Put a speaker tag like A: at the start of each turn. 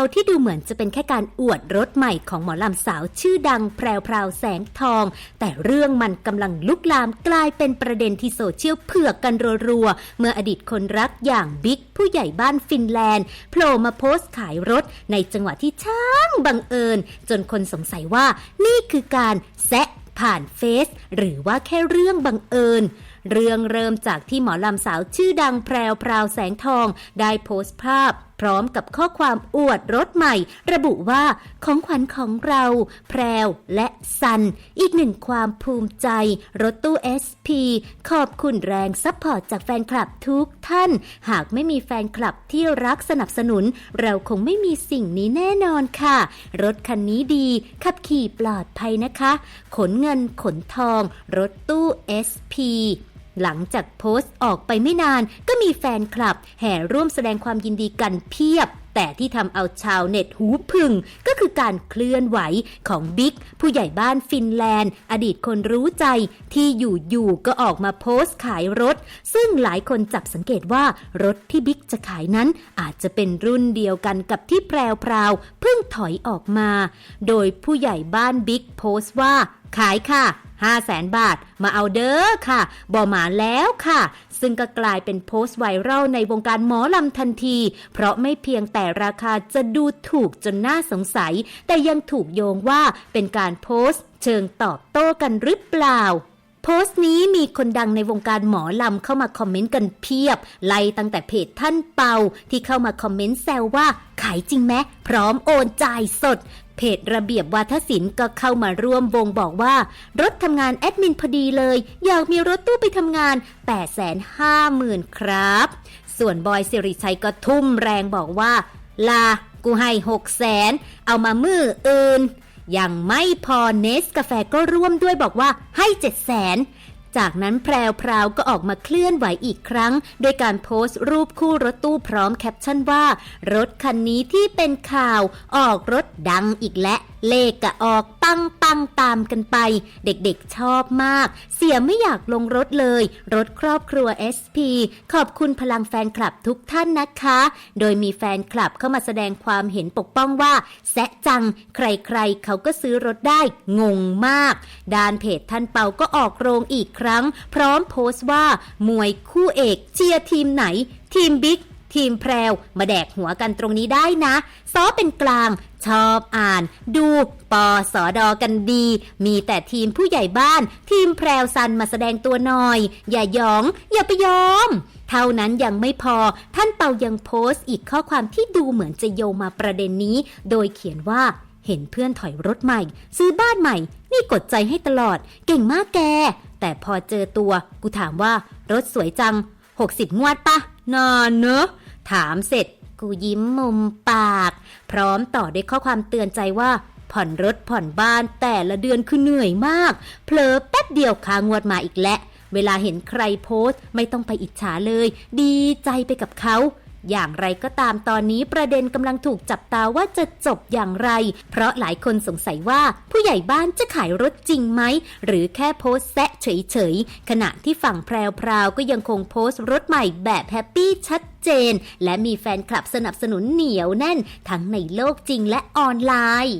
A: วที่ดูเหมือนจะเป็นแค่การอวดรถใหม่ของหมอลำสาวชื่อดังแพรวพราวแสงทอง แต่เรื่องมันกำลังลุกลามกลายเป็นประเด็นที่โซเชียลเผือกกันรัวๆ เมื่ออดีตคนรักอย่างบิ๊กผู้ใหญ่บ้านฟินแลนด์โผล่มาโพสต์ขายรถในจังหวะที่ช่างบังเอิญ จนคนสงสัยว่านี่คือการแซะผ่านเฟซหรือว่าแค่เรื่องบังเอิญเรื่องเริ่มจากที่หมอลำสาวชื่อดังแพรวพราวแสงทอง ได้โพสต์ภาพ พร้อมกับข้อความอวดรถใหม่ ระบุว่าของขวัญของเราแพรวและซัน อีกหนึ่งความภูมิใจ รถตู้ SP ขอบคุณแรงซัพพอร์ตจากแฟนคลับทุกท่าน หากไม่มีแฟนคลับที่รักสนับสนุน เราคงไม่มีสิ่งนี้แน่นอนค่ะ รถคันนี้ดี ขับขี่ปลอดภัยนะคะ ขนเงินขนทอง รถตู้ SP หลังจากโพสต์ออกไปไม่นานก็มีแฟนคลับ แห่ร่วมแสดงความยินดีกันเพียบ แต่ที่ทำเอาชาวเน็ตหูพึ่ง ก็คือการเคลื่อนไหวของบิ๊กผู้ใหญ่บ้านฟินแลนด์ อดีตคนรู้ใจที่อยู่ๆก็ออกมาโพสต์ขายรถ ซึ่งหลายคนจับสังเกตว่ารถที่บิ๊กจะขายนั้น อาจจะเป็นรุ่นเดียวกันกับที่แพรวพราวเพิ่งถอยออกมา โดยผู้ใหญ่บ้านบิ๊กโพสต์ว่าขายค่ะ 5 0 0แสนบาท มาเอาเด้อค่ะบอหมาแล้วค่ะ ซึ่งก็กลายเป็นโพสต์ไวรัลในวงการหมอลำทันที เพราะไม่เพียงแต่ราคาจะดูถูกจนน่าสงสัย แต่ยังถูกโยงว่าเป็นการโพสต์ เชิงตอบโต้กันหรือเปล่าโพสต์นี้มีคนดังในวงการหมอลำเข้ามาคอมเมนต์กันเพียบ ไล่ตั้งแต่เพจท่านเปาที่เข้ามาคอมเมนต์แซวว่าขายจริงไหมพร้อมโอนจ่ายสด เพจระเบียบวาทศิลป์ก็เข้ามาร่วมวงบอกว่า รถทำงานแอดมินพอดีเลย อยากมีรถตู้ไปทำงาน 850,000 ครับ ส่วนบอยสิริชัยก็ทุ่มแรงบอกว่า ลา กูให้6แสนเอามามืออื่นยังไม่พอเนสกาแฟก็ร่วมด้วยบอกว่าให้7 0 0แสน จากนั้นแพรวพราวก็ออกมาเคลื่อนไหวอีกครั้ง โดยการโพสต์รูปคู่รถตู้พร้อมแคปชั่นว่า รถคันนี้ที่เป็นข่าวออกรถดังอีกและ เลขกะออกปังปังตามกันไป เด็กๆชอบมาก เสียไม่อยากลงรถเลย รถครอบครัว SP ขอบคุณพลังแฟนคลับทุกท่านนะคะ โดยมีแฟนคลับเข้ามาแสดงความเห็นปกป้องว่าแซะจัง ใครๆ เขาก็ซื้อรถได้งงมาก ด้านเพจท่านเปาก็ออกโรงอีกครั้ง พร้อมโพสต์ว่า มวยคู่เอกเชียร์ทีมไหน ทีมบิ๊กทีมแพรวมาแดกหัวกันตรงนี้ได้นะ ซอเป็นกลาง ชอบอ่าน ดูปอสอดอกันดี มีแต่ทีมผู้ใหญ่บ้าน ทีมแพรวซันมาแสดงตัวหน่อย อย่ายอง อย่าไปยอม เท่านั้นยังไม่พอ ท่านเปายังโพสต์อีกข้อความที่ดูเหมือนจะโยงมาประเด็นนี้ โดยเขียนว่าเห็นเพื่อนถอยรถใหม่ ซื้อบ้านใหม่ นี่กดใจให้ตลอด เก่งมากแก แต่พอเจอตัว กูถามว่ารถสวยจัง 60 งวดปะนานเนอะ ถามเสร็จ กูยิ้มมุมปาก พร้อมต่อด้วยข้อความเตือนใจว่า ผ่อนรถผ่อนบ้านแต่ละเดือนคือเหนื่อยมาก เผลอแป๊บเดียวคางวดมาอีกแล้วเวลาเห็นใครโพสต์ไม่ต้องไปอิจฉาเลย ดีใจไปกับเขา อย่างไรก็ตามตอนนี้ประเด็นกำลังถูกจับตาว่าจะจบอย่างไร เพราะหลายคนสงสัยว่าผู้ใหญ่บ้านจะขายรถจริงไหม หรือแค่โพสแซะเฉยๆ ขณะที่ฝั่งแพรวๆก็ยังคงโพสต์รถใหม่แบบแฮปปี้ชัดเจน และมีแฟนคลับสนับสนุนเหนียวแน่น ทั้งในโลกจริงและออนไลน์